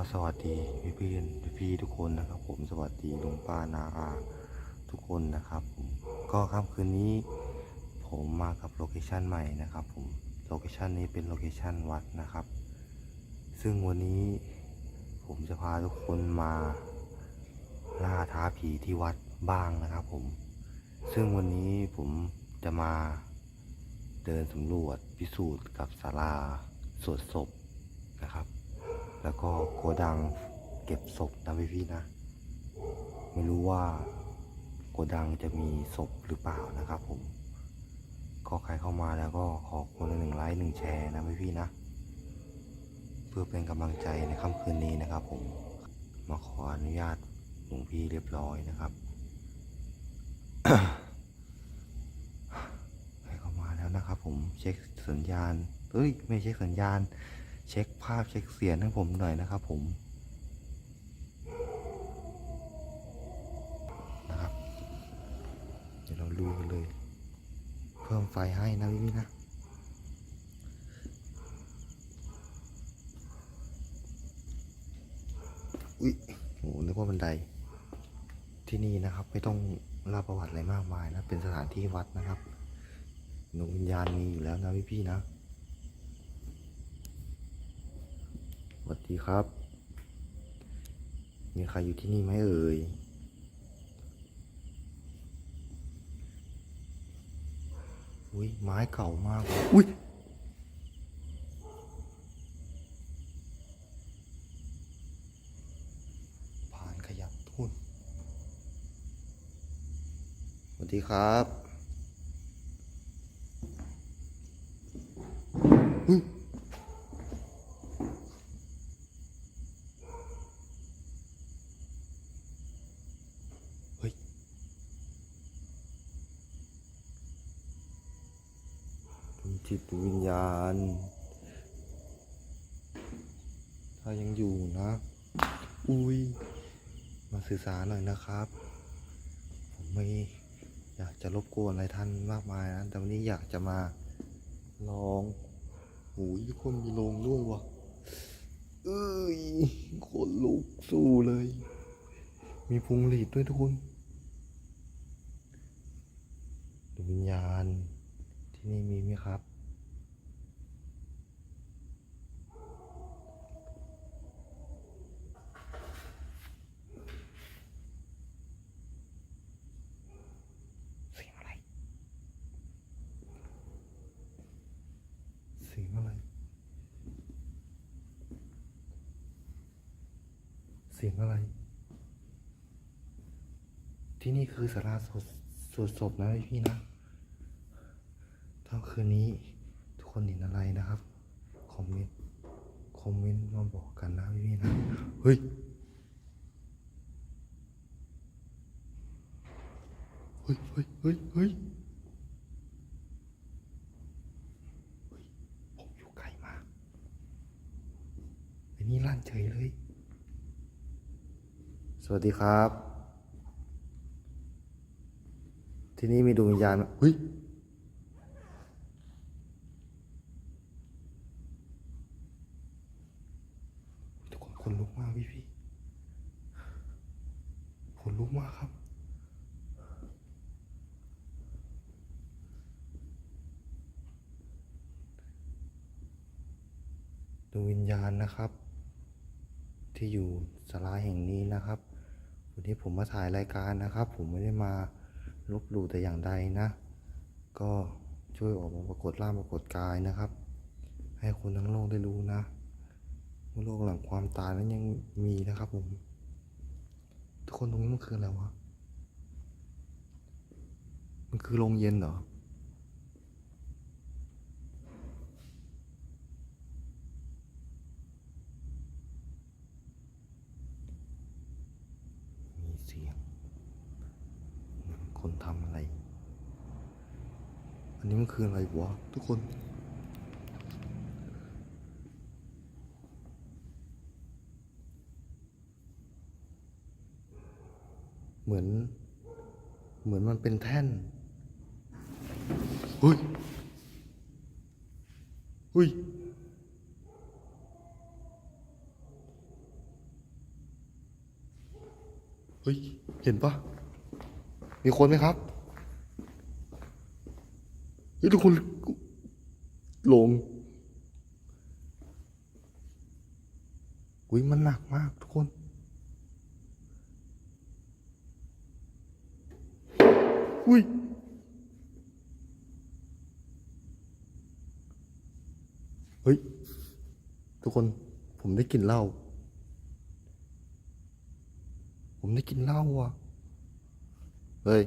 ดีพี่พี่พี่พี่ทุกคนนะครับ ผมสวัสดีลุงป้านาอาทุกคนนะครับผมก็ค่ำคืนนี้ผมมากับโลเคชันใหม่นะครับ ผมโลเคชันนี้เป็นโลเคชันวัดนะครับ ซึ่งวันนี้ผมจะพาทุกคนมาล่าท้าผีที่วัดบ้างนะครับ ผม ซึ่งวันนี้ผมจะมาเดินสำรวจพิสูจน์กับศาลาสวดศพนะครับ แล้วก็โกดังเก็บศพนะพี่พี่ๆนะ ไม่รู้ว่าโกดังจะมีศพหรือเปล่านะครับผม ก็ใครเข้ามาแล้วก็ขอคนละหนึ่งไลค์หนึ่งแชร์นะพี่พี่ๆนะ เพื่อเป็นกำลังใจในค่ำคืนนี้นะครับผม มาขออนุญาตหลวงพี่เรียบร้อยนะครับใครเข้ามาแล้วนะครับผมเช็คสัญญาณเอ้ย ไม่เช็คสัญญาณ เช็คภาพเช็คเสียงให้ผมหน่อยนะครับผมนะครับเดี๋ยวเราดูกันเลย เพิ่มไฟให้นะพี่ๆนะอุ้ยโหนึกว่าบันได ที่นี่นะครับ ไม่ต้องเล่าประวัติอะไรมากมายนะ เป็นสถานที่วัดนะครับดวงวิญญาณมีอยู่แล้วนะพี่พี่ๆนะ วัสดีครับ มีใครอยู่ที่นี่ไหมเอ่ย อุ้ยไม้เก่ามาก อุ้ยผ่านขยับทุนสวัสดีครับ อุ๊ยเฮ้ย ดูจิตดูวิญญาณ ถ้ายังอยู่นะ อุ้ย มาสื่อสารหน่อยนะครับ ผมไม่อยากจะรบกวนอะไรท่านมากมายนะ แต่วันนี้อยากจะมาลองหูยทุกคนมีโรงด้วยวะเอ้ยขนลุกสู้เลย มีพุงหลีดด้วยทุกคนดูวิญญาณที่นี่มีไหมครับ เสียงอะไร เสียงอะไร เสียงอะไร ที่นี่คือสาราสวดสวดศพนะพี่นะถ้าคืนนี้ทุกคนเห็นอะไรนะครับ คอมเมนต์ คอมเมนต์มาบอกกันนะพี่นะ เฮ้ย เฮ้ย เฮ้ย เฮ้ย เฮ้ยผมอยู่ไกลมากไอ้นี่ลั่นเฉยเลย สวัสดีครับ ที่นี่มีดวงวิญญาณไหมเฮ้ยทุกคนคนลุกมากพี่พี่คนลุกมากครับดวงวิญญาณนะครับ ที่อยู่สลาแห่งนี้นะครับ วันนี้ผมมาถ่ายรายการนะครับ ผมไม่ได้มา ลบหลู่แต่อย่างใดนะ ก็ช่วยออกมาปรากฏร่างปรากฏกายนะครับ ให้คนทั้งโลกได้รู้นะว่าโลกหลังความตายนั้นยังมีนะครับผม ทุกคนตรงนี้มันคืออะไรวะ มันคือโรงเย็นเหรอ มีเสียงเหมือนคนทำอะไร อันนี้มันคืออะไรวะทุกคน เหมือน เหมือนมันเป็นแท่นเฮ้ยเฮ้ยเฮ้ย เห็นปะมีคนไหมครับ เฮ้ยทุกคนลงอุ้ยมันหนักมากทุกคนอุ้ยเฮ้ย ทุกคนผมได้กลิ่นเหล้าผมได้กลิ่นเหล้าอะเฮ้ย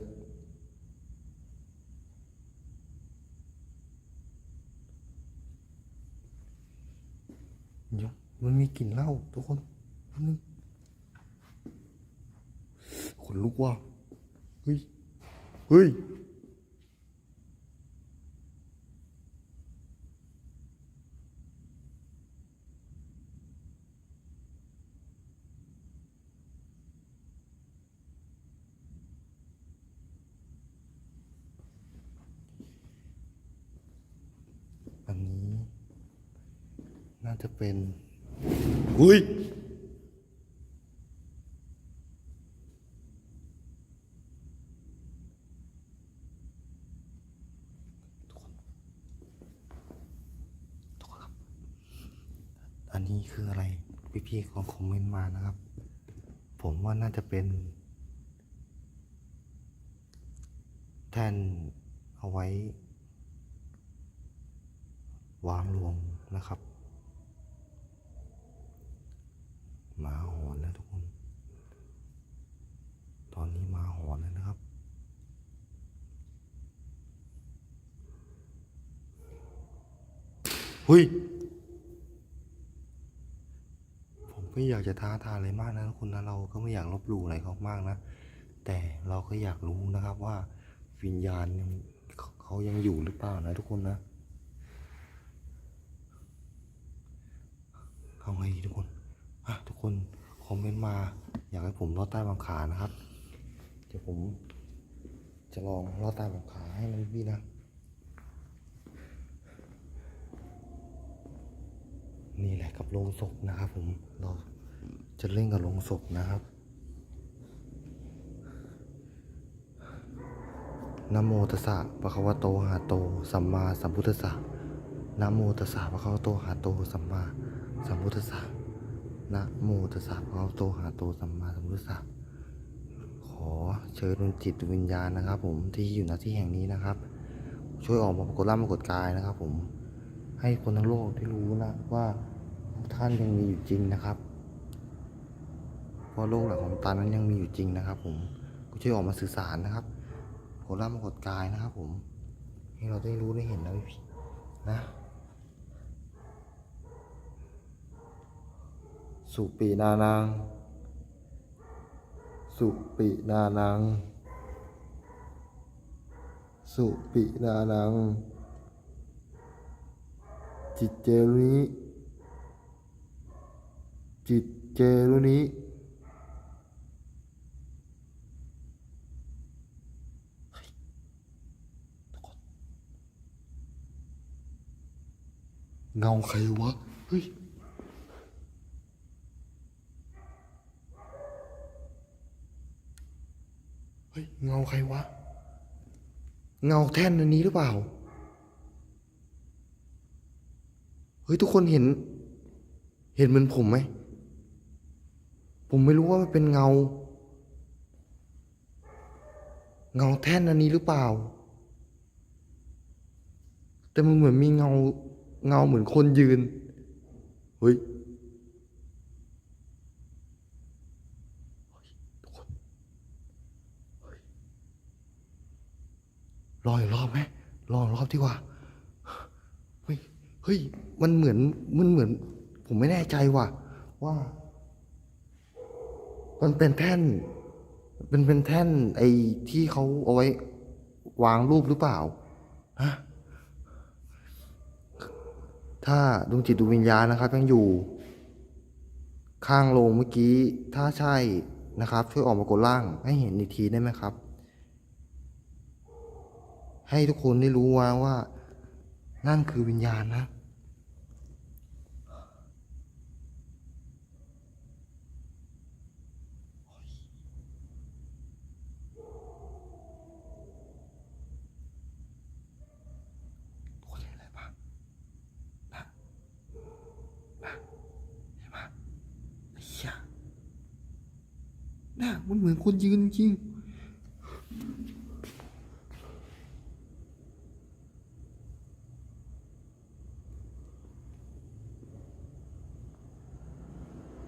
เดี๋ยวมันมีกลิ่นเหล้าทุกคนนึงขนลุกว่ะเฮ้ย เฮ้ยาจะเป็น อุ้ยทุกคนทุกคนครับอันนี้คืออะไร พี่ๆของคอมเมนต์มานะครับ ผมว่าน่าจะเป็นแท่นเอาไว้ วางรวมนะครับ หมาหอนแล้วทุกคน ตอนนี้หมาหอนแล้วนะครับหุยผมไม่อยากจะท้าทายอะไรมากนะทุกคนนะ เราก็ไม่อยากลบหลู่อะไรเขามากนะ แต่เราก็อยากรู้นะครับว่าวิญญาณเขายังอยู่หรือเปล่านะทุกคนนะเอาไงดีทุกคน คนคอมเมนต์มา อยากให้ผมลอดใต้บังขานะครับ เดี๋ยวผมจะลองลอดใต้บังขาให้มันพี่นะ นี่แหละกับโลงศพนะครับผมเราจะเล่นกับโลงศพนะครับนโมตัสสะปะคะวะโตหะโต สัมมาสัมพุทธัสสะนโมตัสสะปะคะวะโตหะโต สัมมาสัมพุทธัสสะ นะโมตัสสะปะคะวะโตหะโตสัมมาสัมพุทธะขอเชิญดวงจิตดวงวิญญาณนะครับ ผมที่อยู่ณที่แห่งนี้นะครับ ช่วยออกมาปรากฏร่างปรากฏกายนะครับ ผมให้คนทั้งโลกได้รู้นะว่าท่านยังมีอยู่จริงนะครับเพราะโลกหลังของตานั้นยังมีอยู่จริงนะครับ ผมก็ช่วยออกมาสื่อสารนะครับโคล่ามากดกายนะครับ ผมให้เราได้รู้ได้เห็นนะพี่นะ สุปีนานัง สุปีนานัง สุปีนานัง จิตเจรุนิจิตเจรุนิเฮ้เงาใครวะ เฮ้ย เฮ้ยเงาใครวะ เงาแท่นอันนี้หรือเปล่า เฮ้ยทุกคนเห็น เห็นเหมือนผมไหม ผมไม่รู้ว่ามันเป็นเงา เงาแท่นอันนี้หรือเปล่า แต่มันเหมือนมีเงา เงาเหมือนคนยืน เฮ้ยเฮ้ยทุกคนเฮ้ย รออีกรอบไหมรออีกรอบดีกว่าเฮ้ยเฮ้ยมันเหมือนมันเหมือน ผมไม่แน่ใจว่ะว่า มันเป็นแท่นเป็นเป็นแท่น ไอ้ที่เขาเอาไว้ วางรูปหรือเปล่าฮะถ้าดวงจิตดวงวิญญาณนะครับยังอยู่ ข้างโรงเมื่อกี้ ถ้าใช่นะครับ ช่วยออกมากดล่าง ให้เห็นอีกทีได้ไหมครับ ให้ทุกคนได้รู้ว่าว่า นั่นคือวิญญาณนะ คนเอะไรบ้างบ้างบ้างเอ้างไอ้ยน้ามันเหมือนคนยืนจริง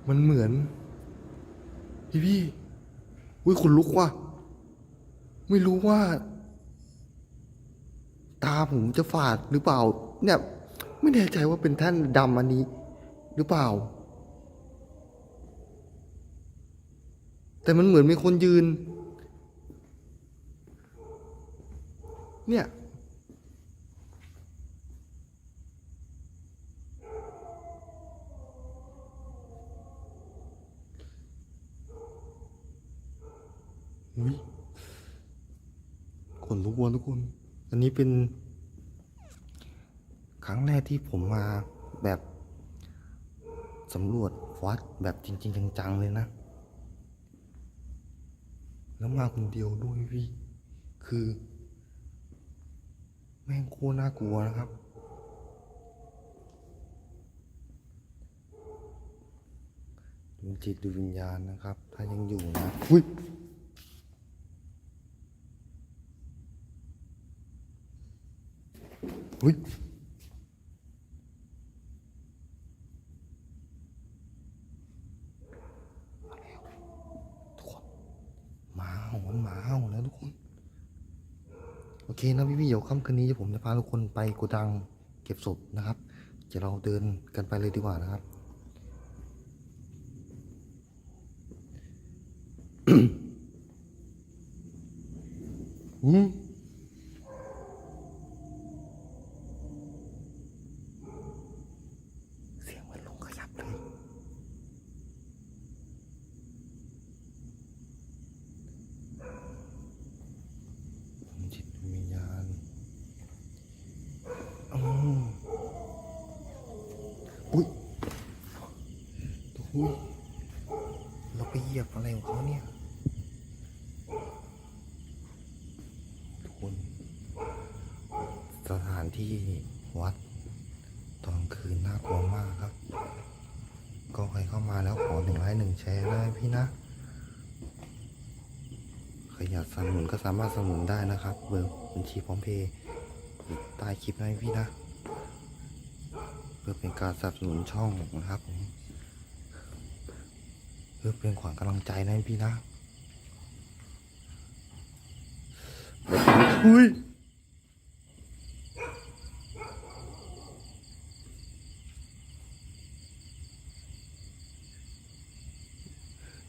มันเหมือน พี่พี่อุ้ยขนลุกว่ะ ไม่รู้ว่า ตาผมจะฝาดหรือเปล่า เนี่ย ไม่แน่ใจว่าเป็นท่านดำอันนี้ หรือเปล่า แต่มันเหมือนมีคนยืน เนี่ย นลุกวัวทุกคน อันนี้เป็นครั้งแรกที่ผมมาแบบสำรวจวัดแบบจริง ๆ จังๆเลยนะ แล้วมาคนเดียวด้วยพี่คือ แม่งโคตรน่ากลัวนะครับดูจิตดูวิญญาณนะครับ ถ้ายังอยู่นะอุ้ย อุ้ยทุกคนหมาเห่ามันหมาเห่าแล้วทุก คนโอเคนะพี่ๆเดี๋ยวค่ำคืนนี้ผมจะพาทุกคนไปโกดังเก็บศพนะครับเดี๋ยวเราเดินกันไปเลยดีกว่านะครับอืม เสียงเหมันลงขยับเลย จิตวิญญาณอืมอุ้ยอุ้ย เราไปเหยียบอะไรของเขาเนี่ย ทุกคน สถาน ที่วัดตอนคืนน่ากลัวมากครับ ก็ใครเข้ามาแล้วขอหนึ่งไลค์หนึ่งแชร์ได้พี่นะใครอยากสนับสนุนก็สามารถสนับสนุนได้นะครับ เบอร์บัญชีพร้อมเพย์ใต้คลิปนะพี่นะเพื่อเป็นการสนับสนุนช่องนะครับเพื่อเป็นขวัญกำลังใจนะพี่นะอุ้ย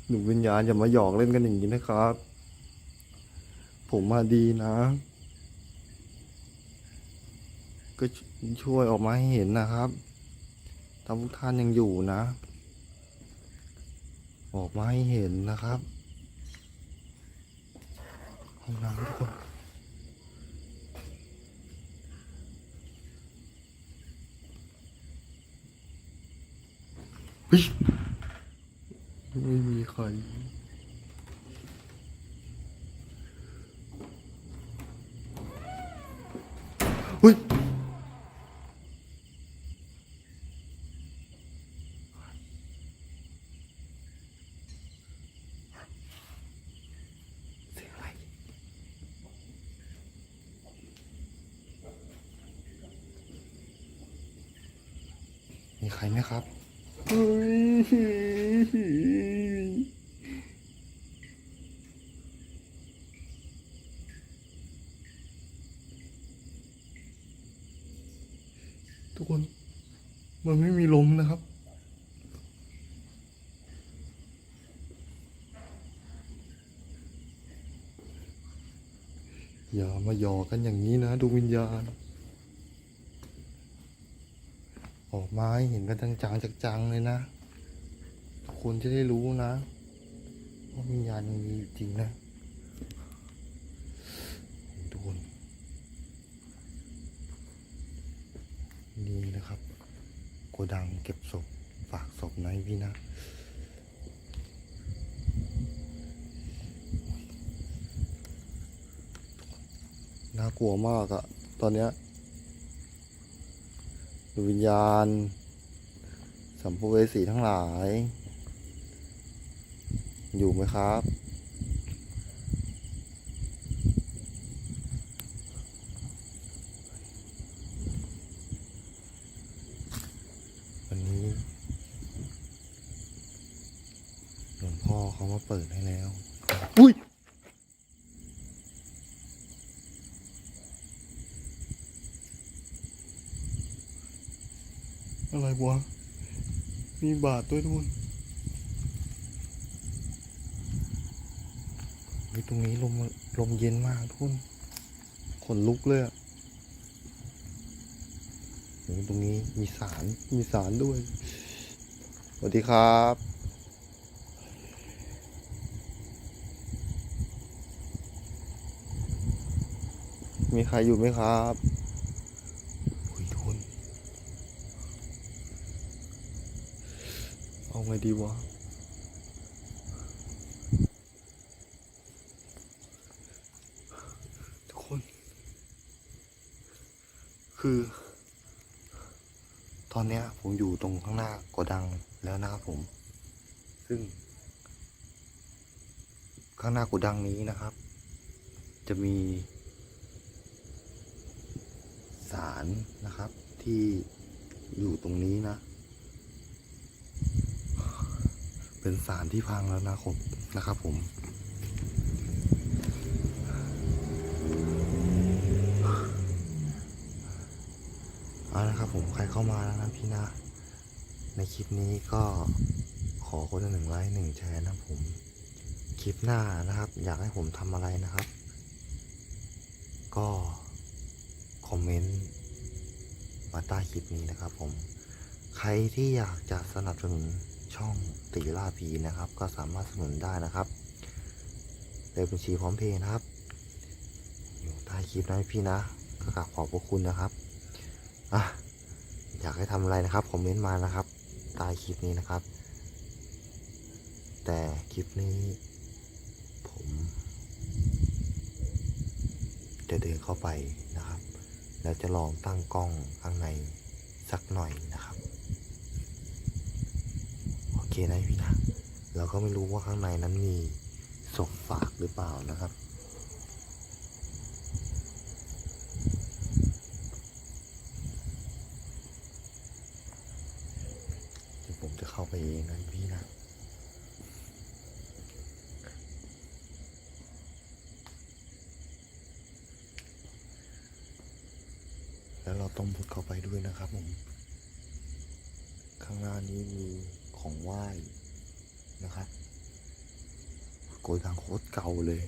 หนูวิญญาณอย่ามาหยอกเล่นกันอย่างนี้นะครับ ผมมาดีนะ ก็ช่วยออกมาให้เห็นนะครับถ้าพวกท่านยังอยู่นะ ออกมาให้เห็นนะครับห้องน้ำทุกคนเฮ้ย ไม่มีใครเฮ้ยมีใครไหมครับเฮ้ยทุกคน มันไม่มีลมนะครับ อย่ามาหยอกกันอย่างนี้นะดูวิญญาณ ออกมาให้เห็นกันจังๆจังๆเลยนะ ทุกคนจะได้รู้นะว่าวิญญาณมีจริงนะทุกคนนี่นะครับ กดังเก็บศพฝากศพนะพี่นะน่ากลัวมากอะตอนเนี้ยวิญญาณ สัมภเวสีทั้งหลาย อยู่ไหมครับ มาเปิดให้แล้ว อุ้ย อะไรวะ มีบาทด้วยทุกคนเฮ้ยตรงนี้ลมลมเย็นมากทุกคนขนลุกเลยอะโอ้ยตรงนี้มีสารมีสารด้วย สวัสดีครับมีใครอยู่ไหมครับโอ้ยทุกคน เอาไง ดีวะทุกคน คือ ตอนเนี้ย ผมอยู่ตรงข้างหน้าโกดังแล้วนะครับผม ซึ่ง ข้างหน้าโกดังนี้นะครับ จะมีสารนะครับที่อยู่ตรงนี้นะ เป็นสารที่พังแล้วนะครับนะครับผมเอาละครับผมใครเข้ามาแล้วนะพี่นะ ในคลิปนี้ก็ขอคนละหนึ่งไลค์หนึ่งแชร์นะผม คลิปหน้านะครับ อยากให้ผมทำอะไรนะครับ ก็คอมเมนต์มาใต้คลิปนี้นะครับผม ใครที่อยากจะสนับสนุน ช่องติล่าพีนะครับ ก็สามารถสนุนได้นะครับเลขบัญชีพร้อมเพย์นะครับ อยู่ใต้คลิปนะพี่นะก็กราบขอบพระคุณนะครับอะอยากให้ทำอะไรนะครับคอมเมนต์มานะครับใต้คลิปนี้นะครับ แต่คลิปนี้ผม จะเดินเข้าไปนะครับ แล้วจะลองตั้งกล้องข้างในสักหน่อยนะครับ เคนะพี่นะเราก็ไม่รู้ว่าข้างในนั้นมีศพฝากหรือเปล่านะครับ เดี๋ยวผมจะเข้าไปเองนะพี่นะแล้วเราต้องมุดเข้าไปด้วยนะครับผม ข้างหน้านี้มี ของไหว้นะครับโกยทางโคตรเก่าเลย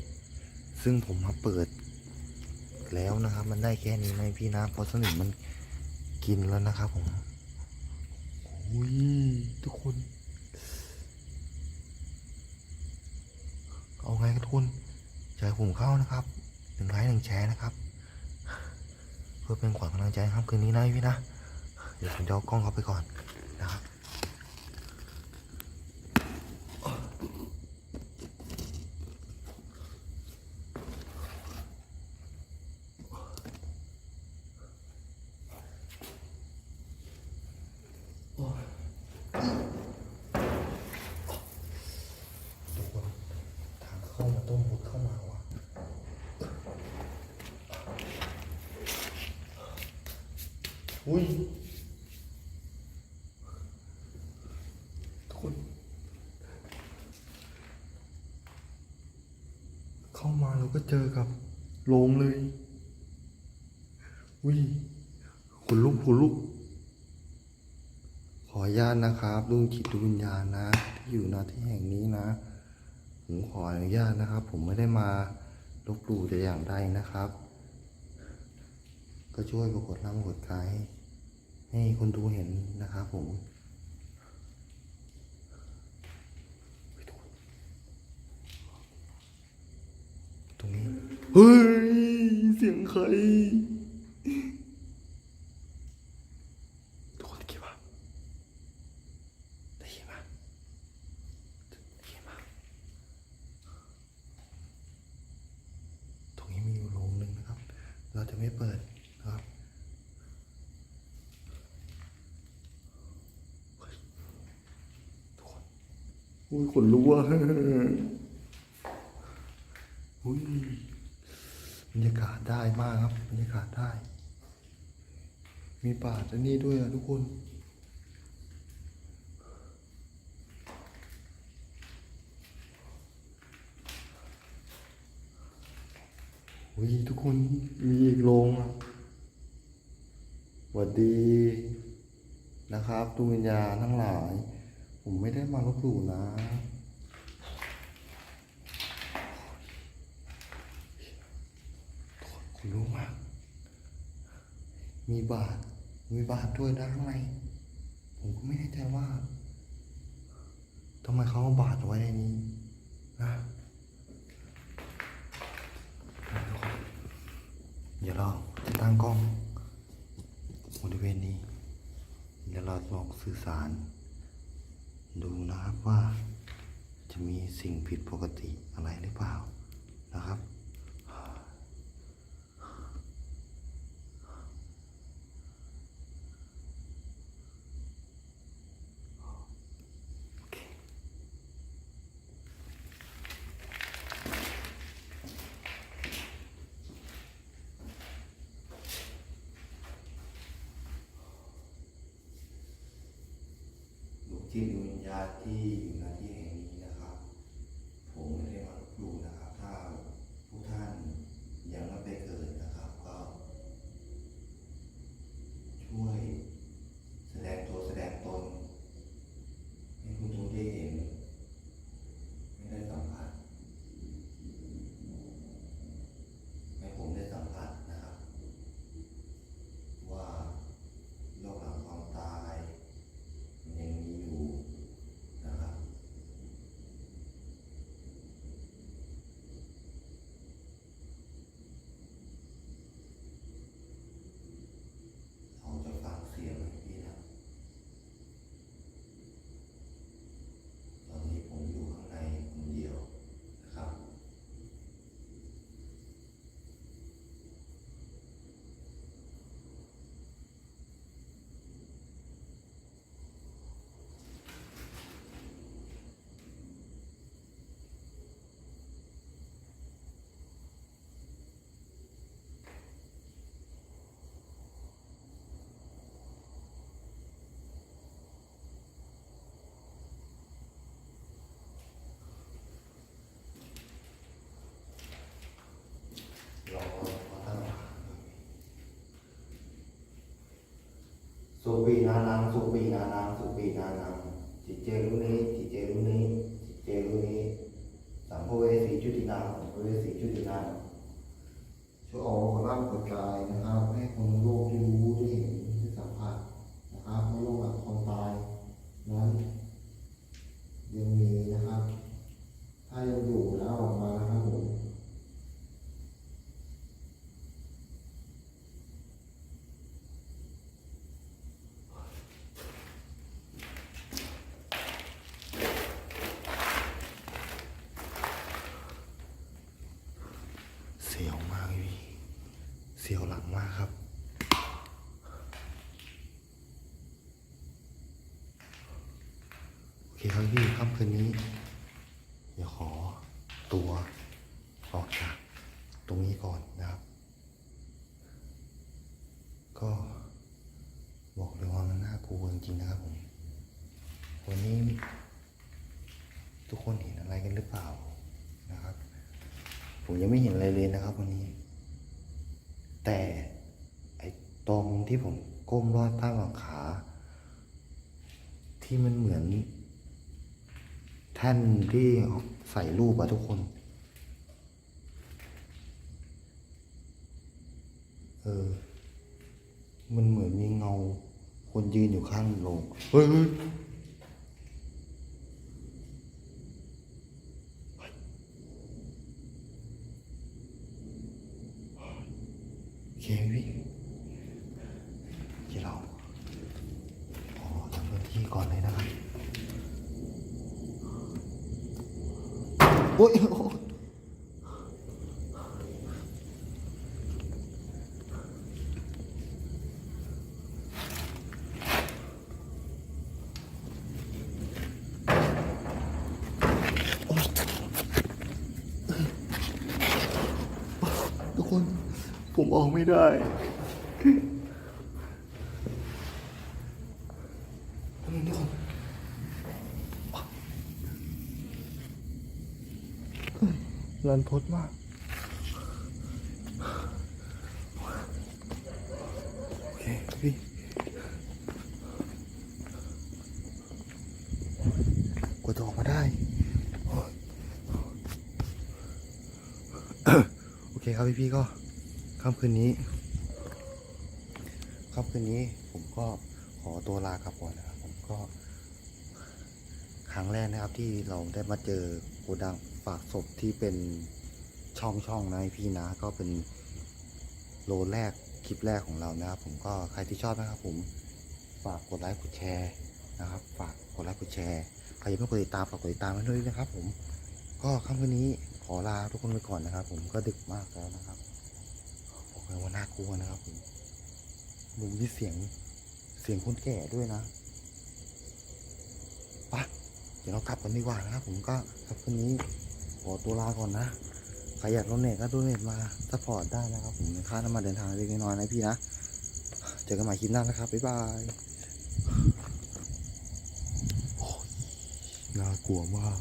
ซึ่งผมมาเปิดแล้วนะครับ มันได้แค่นี้ไหมพี่นะเพราะสนิมมันกินแล้วนะครับผมโอ้ยทุกคน เอาไงกันทุกคนใจผมเข้านะครับหนึ่งไลค์หนึ่งแชร์นะครับ เพื่อเป็นขวัญกำลังใจครับคืนนี้นะพี่นะ เดี๋ยวผมจะเอากล้องเข้าไปก่อนนะครับ ทุกคนทาง เข้ามาต้มมุดเข้ามาว่ะอุ้ยทุกคนเข้ามาเราก็เจอกับโรงเลยอุ้ยขนลุกขนลุก ขออนุญาตนะครับดวงจิตดวงวิญญาณนะ ที่อยู่ณที่แห่งนี้นะ ผมขออนุญาตนะครับ ผมไม่ได้มาลบหลู่แต่อย่างใดนะครับ ก็ช่วยปรากฏร่างกดกายให้คนดูเห็นนะครับผมตรงนี้เฮ้ย เสียงใคร ทุกคนได้ยินปะได้ยินปะได้ยินปะตรงนี้มีอยู่โรงหนึ่งนะครับ เราจะไม่เปิดนะครับทุกคนอุ้ยขนลุกว่ะอุ้ยบรรยากาศได้มากครับบรรยากาศได้ มีป่าที่นี่ด้วยอะทุกคน โอุ้ยทุกคนมีอีกโรงอะสวัสดีนะครับ ดวงวิญญาณทั้งหลาย ผมไม่ได้มาลบหลู่นะคุณรู้มาก มีบาท มีบาทด้วยนะข้างในผมก็ไม่แน่ใจว่าทำไมเขาเอาบาทไว้ในนี้นะเดี๋ยวเราจะตั้งกล้องบริเวณนี้ เดี๋ยวเราลองสื่อสาร ดูนะครับว่าจะมีสิ่งผิดปกติอะไรหรือเปล่านะครับ ลูก จิตวิญญาณที่อยู่ในที่แะครับ ผมไม่ได้มาลบหลู่นะครับ ถ้าผู้ท่านยังไม่ไปเกิดนะครับ ก็ ช่วยแสดงตัวแสดงตน ให้คุณทุกได้เห็น ไม่ได้สัมผัส ให้ผมได้สัมผัสนะครับ ว่าโลกหลังความตาย มันยังมีอยู่นะครับ เราจะฟังเสียงให้พี่นะ ตอนนี้ผมอยู่ข้างในคนเดียวนะครับ รอพระท่าน สุปีนานังสุปีนานังสุปีนานังจิตเจรุนี้จิตเจรุนี้จิตเจรุนี้สัมภเวสีจุตินาสัมภเวสีจุตินาช่วยออกร่างกายกายนะครับให้คนรู้ได้เห็นได้สัมผัสนะครับว่าโลกหลังความตายนั้นยังมีนะครับ ถ้ายังอยู่แล้วออกมานะครับผม เสียวมากพี่ เสียวหลังมากครับ โอเคค รับพี่ค่ำคืนนี้เดี๋ยวขอตัวออกจากตรงนี้ก่อนนะครับ ก็บอกเลยว่ามันน่ากลัวจริงๆนะครับผม วันนี้ ทุกคนเห็นอะไรกันหรือเปล่านะครับ ผมยังไม่เห็นอะไรเลยนะครับวันนี้ แต่ไอ้ตรงที่ผมก้มลอดใต้หลังขา ที่มันเหมือน แท่นที่ใส่รูปอะทุกคน เออ มันเหมือนมีเงา คนยืนอยู่ข้างโลงเฮ้ย อกไม่ได้ รันพดมาก โอเคพี่กว่าจะออกมาได้ โอเคครับพี่พี่ก็ ค่ำคืนนี้ค่ำคืนนี้ผมก็ขอตัวลากลับก่อนนะครับ ผมก็ ครั้งแรกนะครับที่เราได้มาเจอโกดังฝากศพที่เป็นช่องช่องๆนะพี่นะ ก็เป็นโลแรกคลิปแรกของเรานะครับผมก็ใครที่ชอบนะครับ ผมฝากกดไลค์กดแชร์นะครับ ฝากกดไลค์กดแชร์ใครยังไม่กดติดตามฝากกดติดตามไว้ด้วยนะครับ ผมก็ค่ำคืนนี้ขอลาทุกคนไปก่อนนะครับ ผมก็ดึกมากแล้วนะครับ เลยว่าน่ากลัวนะครับผมมุมที่เสียงเสียงคนแก่ด้วยนะปะเดี๋ยวเรากลับกันดีกว่านะครับผมก็ครับคืนนี้ขอตัวลาก่อนนะใครอยากโดเนทก็โดเนทมาสปอร์ตได้นะครับผมค่าน้ำมันเดินทางเล็กน้อยนะพี่นะ เจอกันใหม่คลิปหน้านะครับ บ๊ายบายโอ้ยน่ากลัวมาก